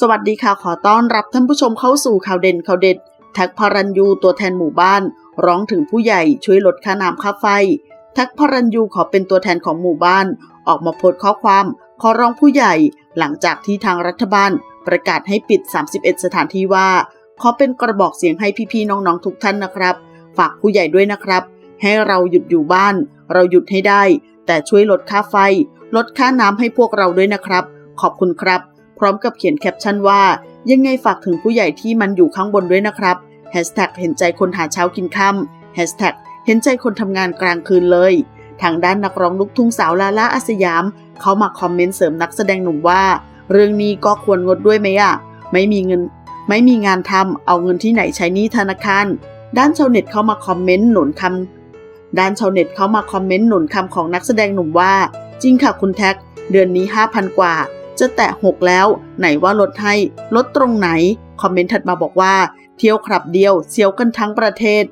สวัสดีค่ะขอต้อนรับท่านผู้ชมเข้าสู่ข่าวเด่นข่าวเด็ด แท็กพารันยูตัวแทนหมู่บ้าน ร้องถึงผู้ใหญ่ช่วยลดค่าน้ำค่าไฟ แท็กพารันยูขอเป็นตัวแทนของหมู่บ้าน ออกมาโพสต์ข้อความ ขอร้องผู้ใหญ่ หลังจากที่ทางรัฐบาล ประกาศให้ปิด 31 สถานที่ว่า ขอเป็นกระบอกเสียงให้พี่ๆน้องๆทุกท่านนะครับ ฝากผู้ใหญ่ด้วยนะครับ ให้เราหยุดอยู่บ้าน เราหยุดให้ได้ แต่ช่วยลดค่าไฟ ลดค่าน้ำให้พวกเราด้วยนะครับ ขอบคุณครับ พร้อมกับเขียนแคปชั่นว่า ยังไงฝากถึงผู้ใหญ่ที่มันอยู่ข้างบนด้วยนะครับแฮชแท็กเห็นใจคนหาเช้ากินค่ำแฮชแท็กเห็นใจคนทำงานกลางคืนเลย ทางด้านนักร้องลูกทุ่งสาวลาล่าอาสยาม เขามาคอมเมนต์เสริมนักแสดงหนุ่มว่า เรื่องนี้ก็ควรงดด้วยไหมอะไม่มีเงิน ไม่มีงานทำเอาเงินที่ไหนใช้นี้ธนาคารด้านชาวเน็ตเข้ามาคอมเมนต์หนุนคำด้านชาวเน็ตเข้ามาคอมเมนต์หนุนคำของนักแสดงหนุ่มว่า จริงค่ะคุณแท็ก เดือนนี้ 5,000 กว่า จะแตะ6แล้ว ไหนว่าลดให้ ลดตรงไหน คอมเมนต์ถัดมาบอกว่า เที่ยวครับเดียวเซียวกันทั้งประเทศ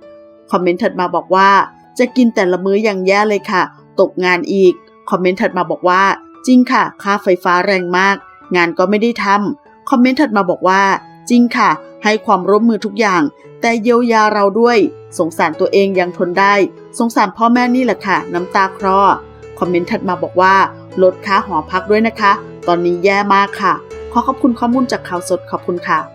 คอมเมนต์ถัดมาบอกว่า จะกินแต่ละมื้ออย่างแย่เลยค่ะ ตกงานอีก คอมเมนต์ถัดมาบอกว่า จริงค่ะ ค่าไฟฟ้าแรงมาก งานก็ไม่ได้ทำคอมเมนต์ถัดมาบอกว่า จริงค่ะ ให้ความร่วมมือทุกอย่าง แต่เยียวยาเราด้วย สงสารตัวเองยังทนได้ สงสารพ่อแม่นี่แหละค่ะ น้ำตาคลอคอมเมนต์ถัดมาบอกว่า ลดค่าหอพักด้วยนะคะ ตอนนี้แย่มากค่ะ ขอขอบคุณข้อมูลจากข่าวสดขอบคุณค่ะ